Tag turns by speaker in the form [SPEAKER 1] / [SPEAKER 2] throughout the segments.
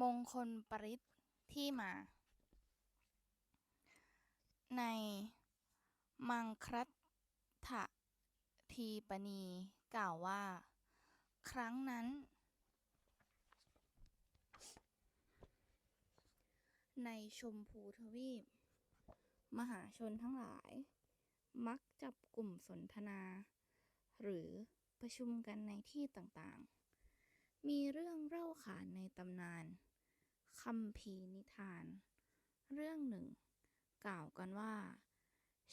[SPEAKER 1] มงคลปริตที่มา ในมังครัตถทีปณีกล่าวว่า ครั้งนั้น ในชมพูทวีป มหาชนทั้งหลาย มักจับกลุ่มสนทนา หรือประชุมกันในที่ต่างๆ มีเรื่องเล่าขานในตำนาน คัมภีร์นิทาน เรื่องหนึ่ง กล่าวกันว่า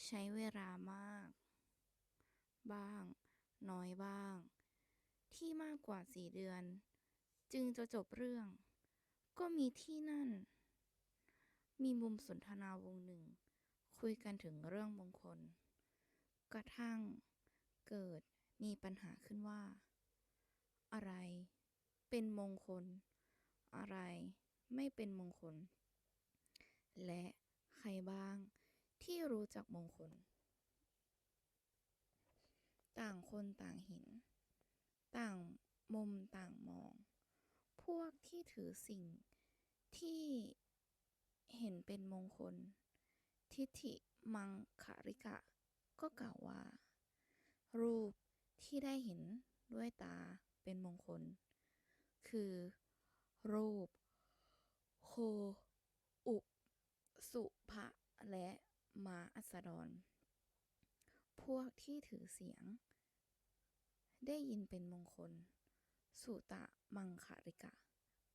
[SPEAKER 1] ใช้เวลามาก บ้าง น้อยบ้าง ที่มากกว่าสี่เดือน จึงจะจบเรื่อง ก็มีที่นั่น มีมุมสนทนาวงหนึ่ง คุยกันถึงเรื่องมงคล กระทั่งเกิดมีปัญหาขึ้นว่า อะไร เป็นมงคล อะไร ไม่เป็นมงคล และใครบ้างที่รู้จักมงคล ต่างคนต่างเห็น ต่างมุมต่างมอง พวกที่ถือสิ่งที่เห็นเป็นมงคล ทิฏฐิมังคาริกะ ก็กล่าวว่า รูปที่ได้เห็นด้วยตาเป็นมงคล คือ รูป โค อุ สุภะและมาอัสดร พวกที่ถือเสียง ได้ยินเป็นมงคล สุตะมังคาริกะ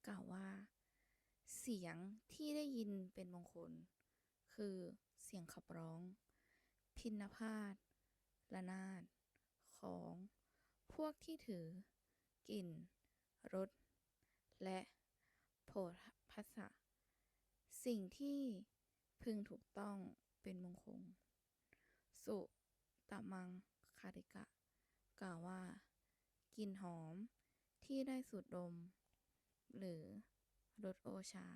[SPEAKER 1] กล่าวว่า เสียงที่ได้ยินเป็นมงคล คือเสียงขับร้อง พิณพาทระนาด ของ พวกที่ถือ กลิ่น รส และโผฏฐ สสะสิ่งที่พึงถูกต้องเป็นมงคล สุตะมังคาริกะ กล่าวว่า กลิ่นหอมที่ได้สูดดม หรือรสโอชา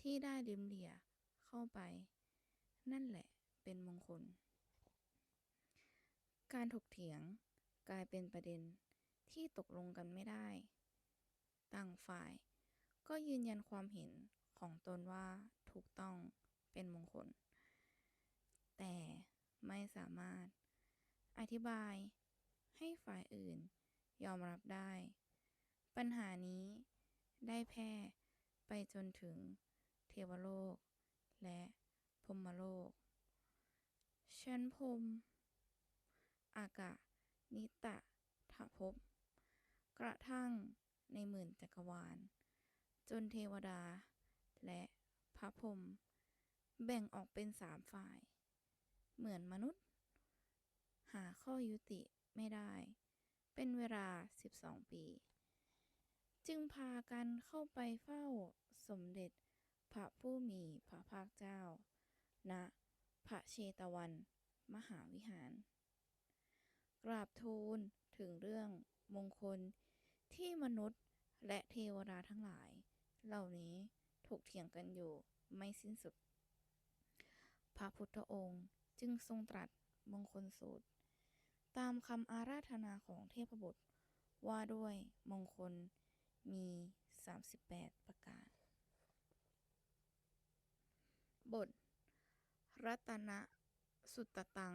[SPEAKER 1] ที่ได้ลิ้มเลียเข้าไป นั่นแหละเป็นมงคล การถกเถียงกลายเป็นประเด็นที่ตกลงกันไม่ได้ ต่างฝ่าย ก็ยืนยันความเห็นของตนว่าถูกต้องเป็นมงคล แต่ไม่สามารถอธิบายให้ฝ่ายอื่นยอมรับได้ ปัญหานี้ได้แพร่ไปจนถึงเทวโลก และพรมโลก ชั้นพรมอากะนิตะทภพกระทั่งในหมื่นจักรวาล จนเทวดา และพระพรหมแบ่งออกเป็นสามฝ่าย เหมือนมนุษย์ หาข้อยุติไม่ได้ เป็นเวลา 12 ปี จึงพากันเข้าไปเฝ้าสมเด็จพระผู้มีพระภาคเจ้า ณ พระเชตวัน มหาวิหาร กราบทูลถึงเรื่องมงคลที่มนุษย์และเทวดาทั้งหลาย เหล่านี้ถูกเถียงกันอยู่ไม่สิ้นสุด พระพุทธองค์จึงทรงตรัสมงคลสูตร ตามคำอาราธนาของเทพบุตร ว่าด้วยมงคลมี 38 ประการ บท รัตนสุตตัง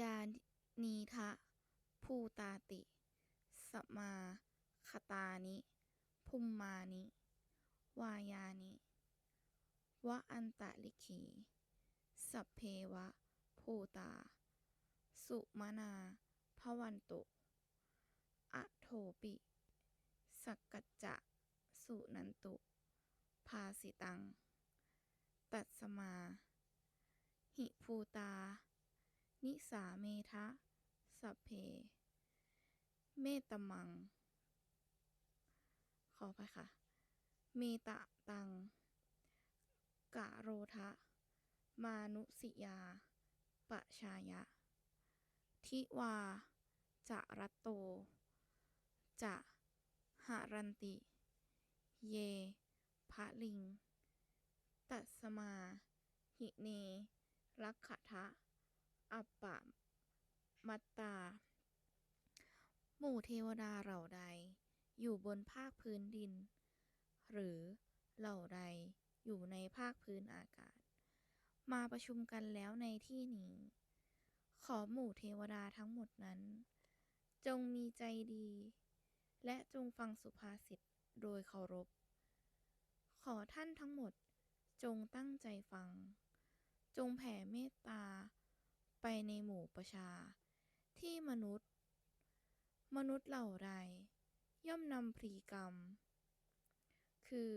[SPEAKER 1] ยานีทะ ภูตาติ สมาคตานิ ภุมมานิ วายานิ วะอันตะลิขี สัพเพวะ ภูตา สุมนาภวันตุอโทปิ สักกัจจะ สุนันตุ ภาสิตัง ตัสสมา หิภูตา นิสาเมทะ สัพเพ เมตมัง ไปค่ะ เมตะตัง กะโรทะ มานุสิยา ปะชายะ ทิวา จะรัตโต จะหารันติ เยพะลิง ตัสมา หิเน ลักขทะ อัปปะมัตตา หมู่เทวดาเหล่าใด อยู่บนภาคพื้นดิน หรือเหล่าใดอยู่ในภาคพื้นอากาศ มาประชุมกันแล้วในที่นี้ ขอหมู่เทวดาทั้งหมดนั้น จงมีใจดี และจงฟังสุภาษิตโดยเคารพ ขอท่านทั้งหมดจงตั้งใจฟัง จงแผ่เมตตา ไปในหมู่ประชา ที่มนุษย์ มนุษย์เหล่าใด ย่อมนำพรีกรรม คือ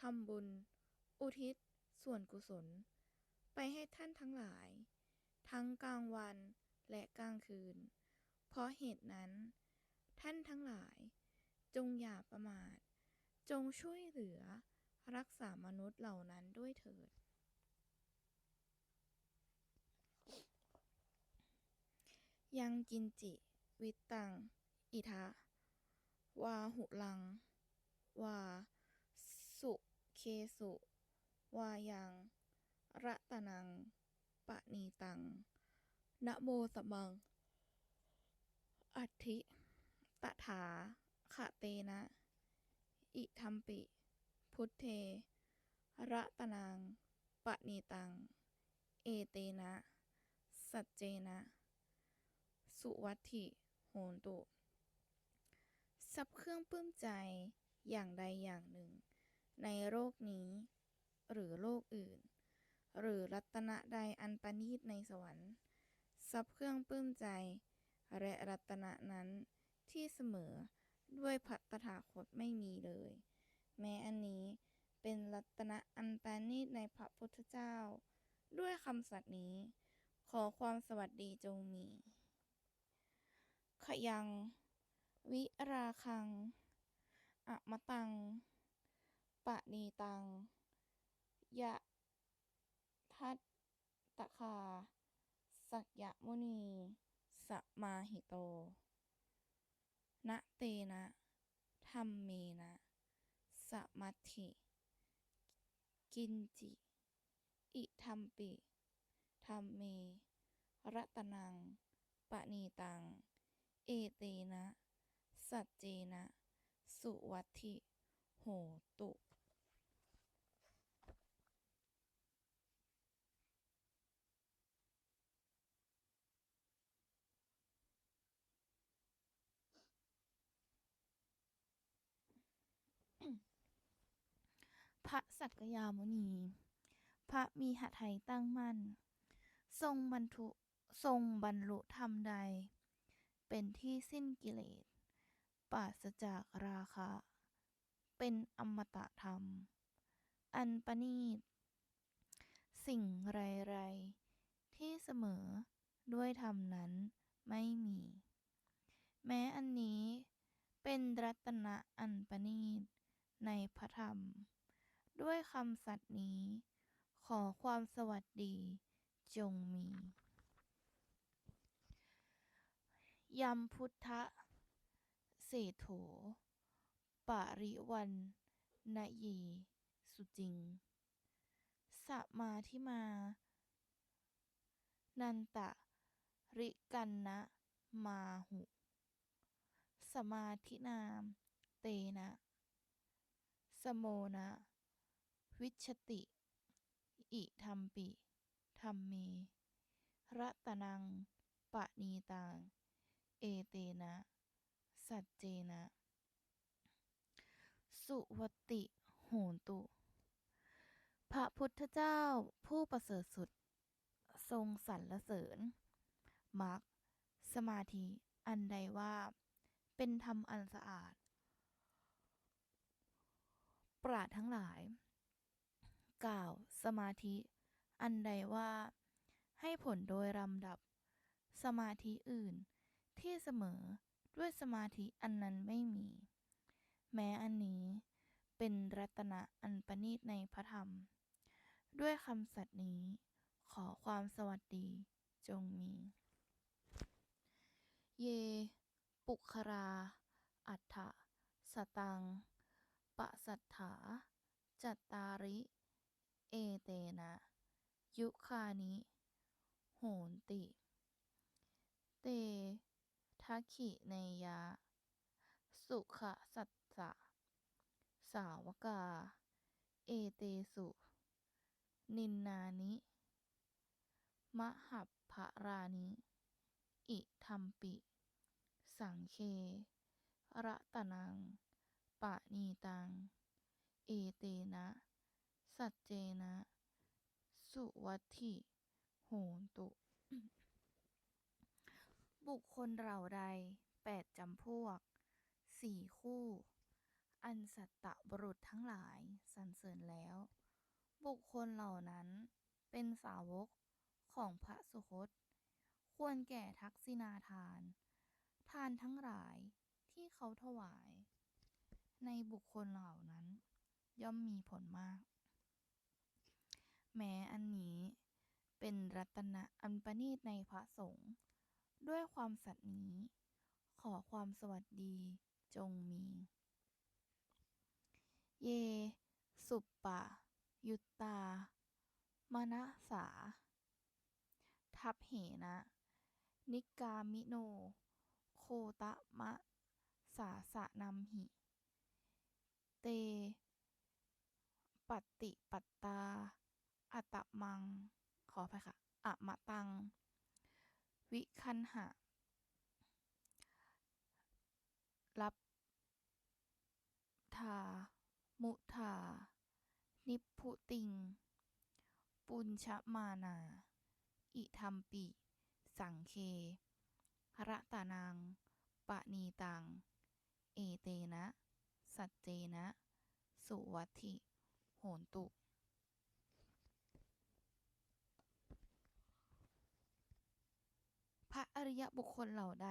[SPEAKER 1] ทำบุญ อุทิศ ส่วนกุศล ไปให้ท่านทั้งหลาย ทั้งกลางวันและกลางคืน เพราะเหตุนั้น ท่านทั้งหลาย จงอย่าประมาท จงช่วยเหลือ รักษามนุษย์เหล่านั้นด้วยเถิด ยังกินจิ วิตตัง อิทะ วาหุลัง วา สุเคสุ วายังระตะนัง ปะนีตัง นะโมสมัง อัติตถาขะเตนะ อิทัมปิ พุทเท ระตะนัง ปะนีตัง เอเตนะ สัจเจนะ สุวัตถิโหนตุ ทรัพย์เครื่องปลื้มใจอย่างใดอย่างหนึ่ง ในโลกนี้ หรือโลกอื่น หรือรัตนะใดอันประณีตในสวรรค์ทรัพย์เครื่องปลื้มใจ และรัตนะนั้นที่เสมอด้วยพระตถาคตไม่มีเลย แม้อันนี้เป็นรัตนะอันประณีตในพระพุทธเจ้า ด้วยคำสัตย์นี้ ขอความสวัสดีจงมี ขยัง วิราคัง อมตัง ปะนีตัง ยะทัตตคา สักยมุนี สมาหิโต นะเตนะธัมเมนะสมัติ กินจิ อิทัมปิธัมเมระตนังปะนีตัง เอเตนะ สัจเจนะ สุวัตถิโหตุ พระสักยามุนี พระมีหทัยตั้งมั่น ทรงบรรทุทรงบรรลุธรรมใด เป็นที่สิ้นกิเลส ปราศจากราคะ เป็นอมตะธรรม อันประณีต สิ่งไรๆที่เสมอด้วยธรรมนั้นไม่มี แม้อันนี้เป็นรัตนะอันประณีตในพระธรรม ด้วยคำสัตย์นี้ ขอความสวัสดีจงมียัมพุทธ เศโถ ปริวันนยี สุจริง สมาธิมา นันตะ ริกันนะมาหุ สมาธินาม เตนะ สโมนะ วิชติ อิทัมปิธัมเมระตนัง ปะนีตัง เอเตนะ สัจเจนะ สุวตติโหนตุ พระพุทธเจ้าผู้ประเสริฐสุด ทรงสรรเสริญมรรคสมาธิอันใดว่า เป็นธรรมอันสะอาด ปราดทั้งหลาย กล่าวสมาธิ อันใดว่า ให้ผลโดยลำดับ สมาธิอื่นที่เสมอ ด้วยสมาธิอันนั้นไม่มี แม้อันนี้เป็นรัตนะอันประณีตในพระธรรม ด้วยคำสัตย์นี้ขอความสวัสดีจงมี เย ปุครา อัฏฐสตังปสัทธา จัตตาริ เอเตนะ ยุคานิ โหนติ เต ทัคขิเนยะ สุขสัสสะ
[SPEAKER 2] สาวกา เอเตสุ นินนานิ มหัพพรานิ อิทัมปิ สังเคระตนัง ปะนีตัง เอเตนะ สัจเจนะ สุวัติโหนตุ บุคคลเหล่าใดแปดจำพวกสี่คู่ อันสัตตะบรุษทั้งหลายสรรเสริญแล้ว บุคคลเหล่านั้นเป็นสาวกของพระสุคต ควรแก่ทักษิณาทาน ทานทั้งหลายที่เขาถวาย ในบุคคลเหล่านั้น ย่อมมีผลมาก แม้อันนี้เป็นรัตนะอันประณีตในพระสงฆ์ ด้วยความสัตย์นี้ ขอความสวัสดีจงมี เย สุปปะ ยุตตามนะสา ทัพเหนะ นิกามิโน โคตะมะ สาสะนัมหิ เตปัตติปัตตาอะตะมัง ขออภัยค่ะอะมะตัง วิคันหะ รับทา มุทา นิพุติง ปุญชมานา อิทัมปิ สังเคระตานัง ปะนีตัง เอเตนะ สัจเจนะ สุวัติโหนตุ ระอริยบุคคลเหล่าใด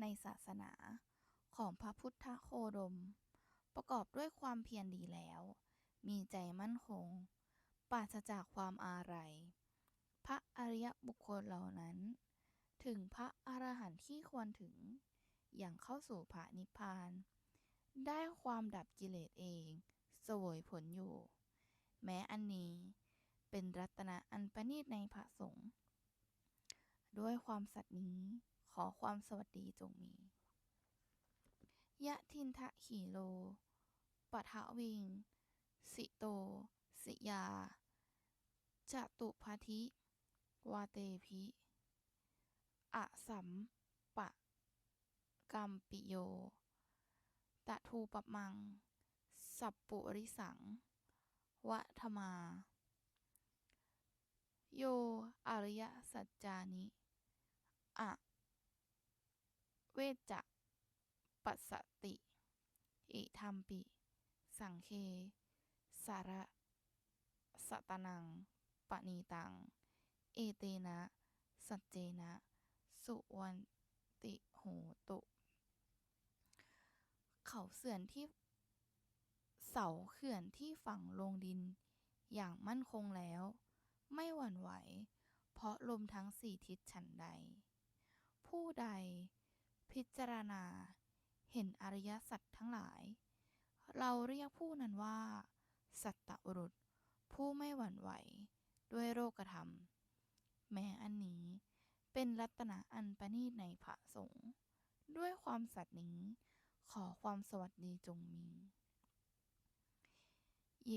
[SPEAKER 2] ในศาสนาของพระพุทธโคดม ประกอบด้วยความเพียรดีแล้ว มีใจมั่นคง ปราศจากความอาลัยพระอริยบุคคลเหล่านั้น ถึงพระอรหันต์ที่ควรถึง อย่างเข้าสู่พระนิพพาน ได้ความดับกิเลสเองสวยผลอยู่ แม้อันนี้เป็นรัตนะอันประณีตในพระสงฆ์ ด้วยความสัตย์นี้ ขอความสวัสดีจงมี ยะทินทะขีโล ปะทะวิง สิโต สิยา จตุพาธิวาเตพิอะสัมปะกัมปิโย ตะทูปะมัง สัปปุริสัง วะทมา โย อริยสัจจานิ อะ เวจจะปัสสติ อิทัมปิ สังเค สาระสตนังปะนีตัง เอเตนะ สัจเจนะ สุวันติโหตุ เขาเสื่อนที่ เสาเขื่อนที่ฝังลงดิน อย่างมั่นคงแล้ว ไม่หวั่นไหว เพราะลมทั้งสี่ทิศฉันใด ผู้ใด พิจารณา เห็นอริยสัจทั้งหลาย เราเรียกผู้นั้นว่า สัตตบุรุษ ผู้ไม่หวั่นไหว ด้วยโลกธรรม แม้อันนี้เป็นรัตนะอันประณีตในพระสงฆ์ด้วยความสัตย์นี้ ขอความสวัสดีจงมี เย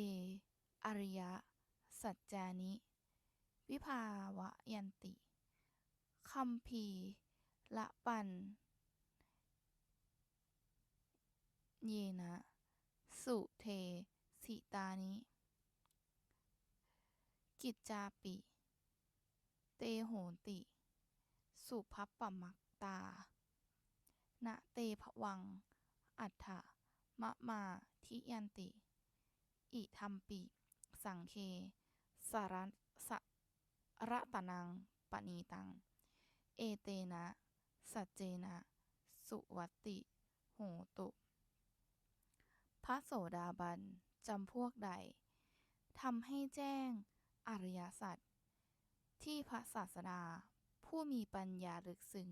[SPEAKER 2] อริยสัจจานิ วิภาวะยันติคัมภีละปัน เยนะ สุเท สิตานิ กิจจาปิ เตโหติ สุพัปปมักตานะเตภวัง อัฏฐะมะมาทิยันติ อิทัมปิ สังเค สารัส ระตนังปะนีตัง เอเตนะสัจเจนะ สุวัตติ โหตุ พระโสดาบันจำพวกใดทำให้แจ้งอริยสัจที่พระศาสดาผู้มีปัญญาลึกซึ้ง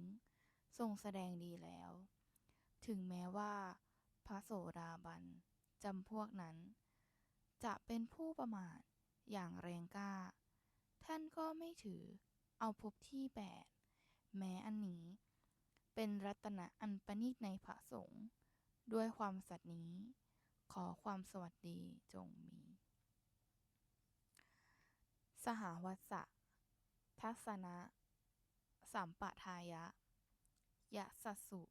[SPEAKER 2] ทรงแสดงดีแล้ว ถึงแม้ว่า พระโสดาบันจำพวกนั้น จะเป็นผู้ประมาทอย่างแรงกล้า ท่านก็ไม่ถือเอาภพที่แปดแม้อันนี้ เป็นรัตนะอันประณีตในพระสงฆ์ด้วยความสัตย์นี้ ขอความสวัสดีจงมี สหวัสะทัศนะสัมปทายะ ยะสสสุ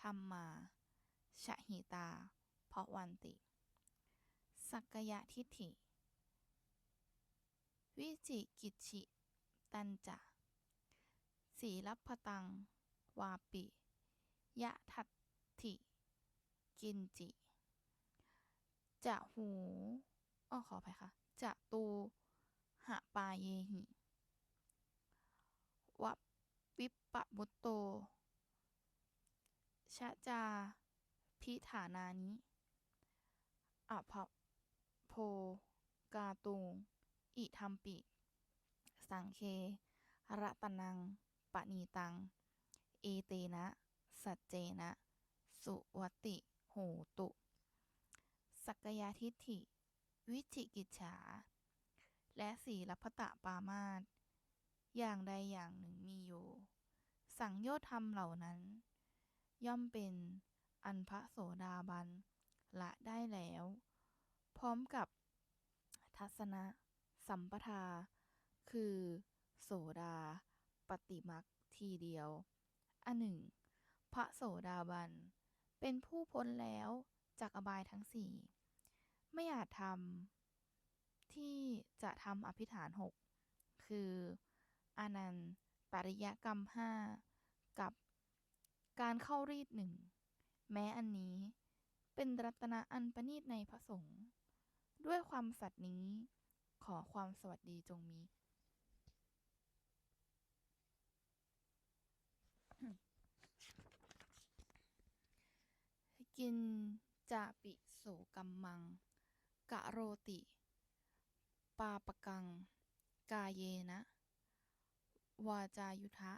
[SPEAKER 2] ธรรมาชะหิตา เพราะวันติ สักยะทิฏฐิ วิจิกิจฉิตันจะสีลัพตัง วาปิ ยะทัตถิ กินจิ จะหูอ้อขออภัยค่ะ จะตูหะปาเยหิวะวิปปะมุตโต ชะจา พิฐานานิอภะโพกาตุง อิทัมปิ สังเคระตนังปะนีตัง เอเตนะ สัจเจนะ สุวติโหตุ สักยาทิฏฐิ วิจิกิจฉา และสีลัพตะปามาสอย่างใดอย่างหนึ่งมีอยู่ สังโยธรรมเหล่านั้น ย่อมเป็นอันพระโสดาบันละได้แล้ว พร้อมกับทัศนะ สัมปทา คือ โสดา ปฏิมักทีเดียว อันหนึ่ง พระโสดาบัน เป็นผู้พ้นแล้วจากอบายทั้งสี่ ไม่อาจทำที่จะทำอภิฐานหก คืออานันตริยกรรมห้ากับการเข้ารีดหนึ่ง แม้อันนี้เป็นรัตนะอันประณีตในพระสงฆ์ด้วยความสัตย์นี้ ขอความสวัสดีจงมี กินจาปิโสกัมมัง กะโรติ ปาปะกัง กาเยนะ วาจายุทะ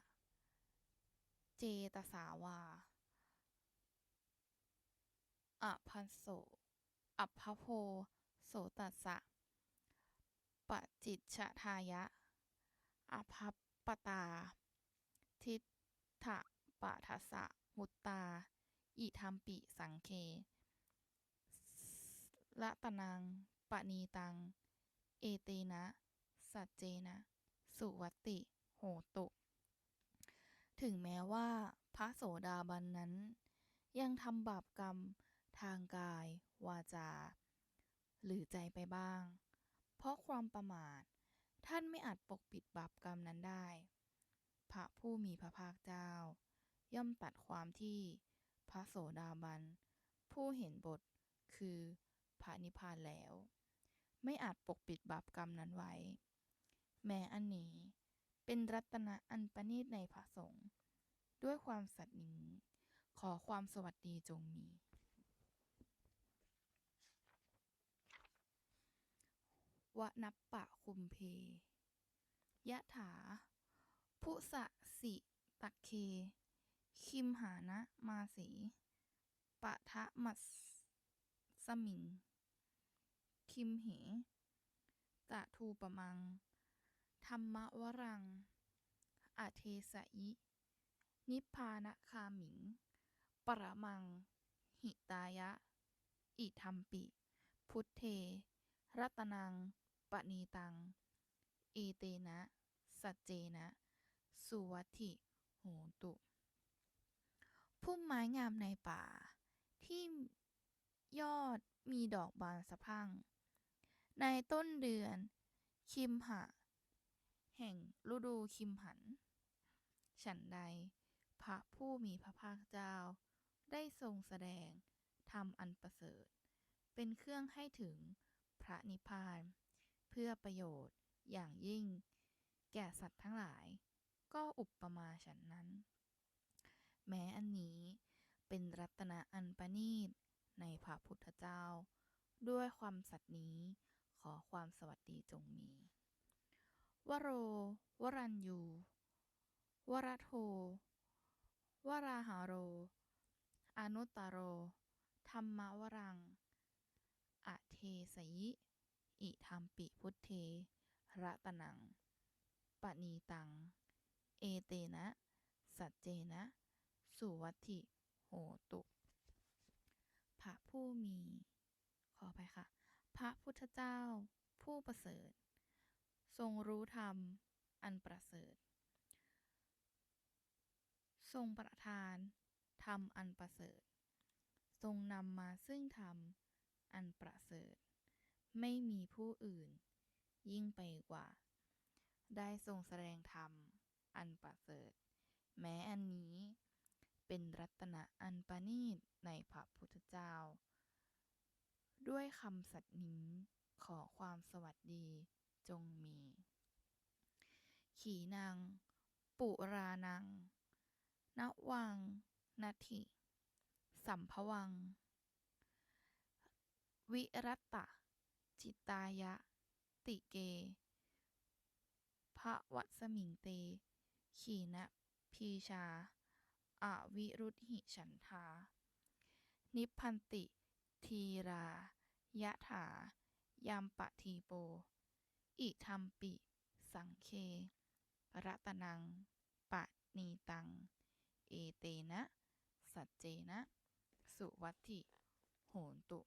[SPEAKER 2] เจตสาวาอภัสโสอัพพโพ โสตัสสะ ปจิตชทายะ อภัปปตา ทิฏฐปะทัสสะมุตตา อิทัมปิสังเคละตนังปะนีตัง เอเตนะ สัจเจนะ สุวัตติ โหตุ ถึงแม้ว่าพระโสดาบันนั้น ยังทำบาปกรรมทางกาย วาจา หรือใจไปบ้าง เพราะความประมาท ท่านไม่อาจปกปิดบาปกรรมนั้นได้ พระผู้มีพระภาคเจ้า ย่อมตัดความที่พระโสดาบัน ผู้เห็นบทคือพระนิพพานแล้ว ไม่อาจปกปิดบาปกรรมนั้นไว้ แม้อันนี้เป็นรัตนะอันประณีตในพระสงฆ์ด้วยความสัตย์นี้ ขอความสวัสดีจงมี วนัปปะคุมเพ ยะถา พุสะสิตักเค คิมหานะมาสีปะทะมัสสมิง คิมเหตะทูปมัง ธรรมวรัง อาเทสะยิ นิพพานะคามิง ปรมัง หิตายะ อิทัมปิ พุทเท รัตนัง ปณีตัง เอเตนะ สัจเจนะ สุวัติโหตุ พุ่มไม้งามในป่า ที่ยอดมีดอกบานสะพั่ง ในต้นเดือน คิมหะ แห่งฤดูคิมหัน ฉันใด พระผู้มีพระภาคเจ้า ได้ทรงแสดงธรรมอันประเสริฐ เป็นเครื่องให้ถึงพระนิพพาน เพื่อประโยชน์อย่างยิ่ง แก่สัตว์ทั้งหลาย ก็อุปมาฉันนั้น แม้อันนี้เป็นรัตนะอันประณีตในพระพุทธเจ้า ด้วยความสัตย์นี้ขอความสวัสดีจงมี วโร วรัญยู วรโท วราหาโร อนุตตโร ธรรมวรัง อเทสยิ อิทัมปิพุทเทระตนัง ปณีตัง เอเตนะ สัจเจนะ สุวัตถิโหตุ พระผู้มี ขอไปค่ะ พระพุทธเจ้า ผู้ประเสริฐ ทรงรู้ธรรม อันประเสริฐ ทรงประทานธรรมอันประเสริฐ ทรงนำมาซึ่งธรรม อันประเสริฐ ไม่มีผู้อื่น ยิ่งไปกว่า ได้ทรงแสดงธรรม อันประเสริฐ แม้อันนี้เป็นรัตนะอันประณีตในพระพุทธเจ้า ด้วยคำสัตย์นี้ขอความสวัสดีจงมี ขีนางปุรานังณวังนัตถิสัมภวัง วิรัตตะ จิตตายะ ติเก พระวัสมิงเต ขีนะพีชาอวิรุธหิฉันทา นิพันติ ทีรา ยะถายามปะทีโป อิทัมปิ สังเค รัตนัง ปะนีตัง เอเตนะ สัจเจนะ สุวัตถิโหนตุ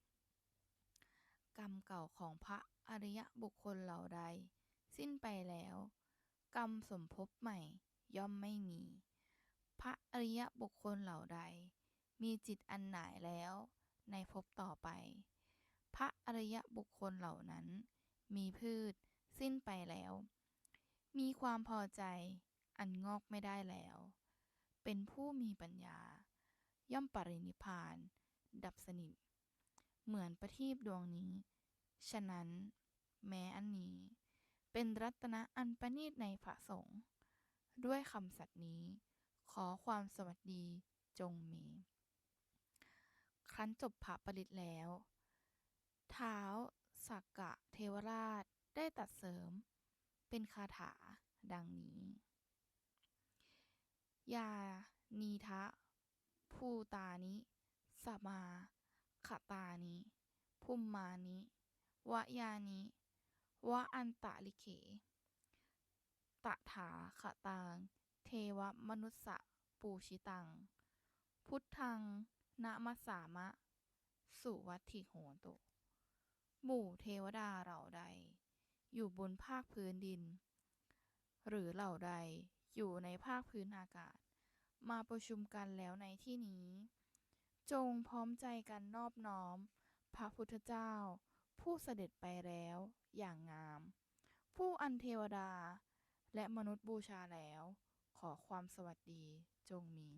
[SPEAKER 2] กรรมเก่าของพระอริยบุคคลเหล่าใด สิ้นไปแล้ว กรรมสมภพใหม่ย่อมไม่มี พระอริยบุคคลเหล่าใด มีจิตอันหนายแล้วในภพต่อไป พระอริยบุคคลเหล่านั้น มีพืช สิ้นไปแล้ว มีความพอใจอันงอกไม่ได้แล้ว เป็นผู้มีปัญญา ย่อมปรินิพาน ดับสนิท เหมือนประทีปดวงนี้ ฉะนั้น แม้อันนี้ เป็นรัตนะอันประณีตในพระสงฆ์ด้วยคำสัตย์นี้ ขอความสวัสดีจงมี ครั้นจบพระปริตแล้ว เท้าสักกะเทวราชได้ตัดเสริม เป็นคาถาดังนี้ ยานีทะ ภูตานิ สมา ขตานิภูมมานิวะยานิวะอันตะลิเขตะถาขตังเทวมนุสสะปูชิตัง พุทธังนะมัสสามะ สุวัตถิโหตุหมู่เทวดาเหล่าใด อยู่บนภาคพื้นดิน หรือเหล่าใดอยู่ในภาคพื้นอากาศ มาประชุมกันแล้วในที่นี้ จงพร้อมใจกันนอบน้อม พระพุทธเจ้า ผู้เสด็จไปแล้วอย่างงาม ผู้อันเทวดา และมนุษย์บูชาแล้ว ขอความสวัสดีจงมี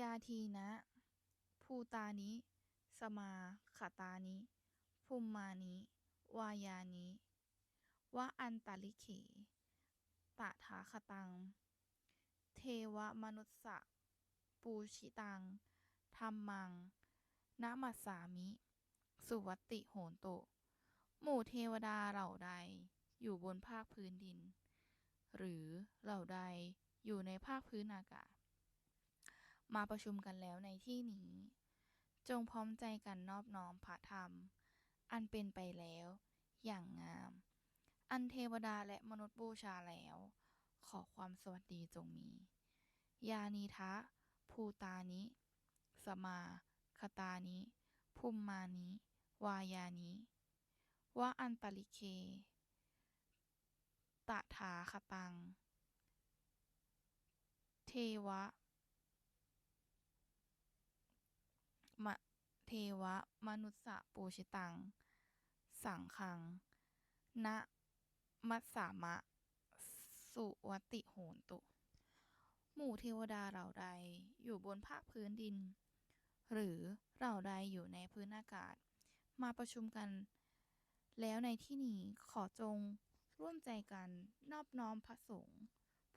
[SPEAKER 2] ยาทีนะ ภูตานิ สมาขตานิ ภูมมานิ วายานิ วะอันตาลิเข ตถาคตัง เทวมนุสสะปูชิตังธรรมังนะมัสสามิ สุวัติโหนตุหมู่เทวดาเหล่าใดอยู่บนภาคพื้นดิน หรือเหล่าใดอยู่ในภาคพื้นอากาศ มาประชุมกันแล้วในที่นี้ จงพร้อมใจกันนอบน้อมพระธรรม อันเป็นไปแล้ว อย่างงาม อันเทวดาและมนุษย์บูชาแล้ว ขอความสวัสดีจงมี ยานีทะ ภูตานิ สมาคตานิ ภูมมานิ วายานิวะอันตลิเคตถาคตัง เทวะ มะ เทวะ มนุสสะปูชิตัง สังคังนะ มัสสามะ สุวัตติโหนตุ หมู่เทวดาเหล่าใดอยู่บนภาคพื้นดิน หรือเหล่าใดอยู่ในพื้นอากาศ มาประชุมกัน แล้วในที่นี้ขอจงร่วมใจกันนอบน้อมพระสงฆ์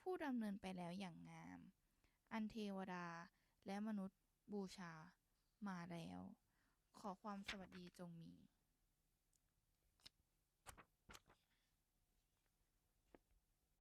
[SPEAKER 2] ผู้ดำเนินไปแล้วอย่างงาม อันเทวดาและมนุษย์บูชามาแล้ว ขอความสวัสดีจงมี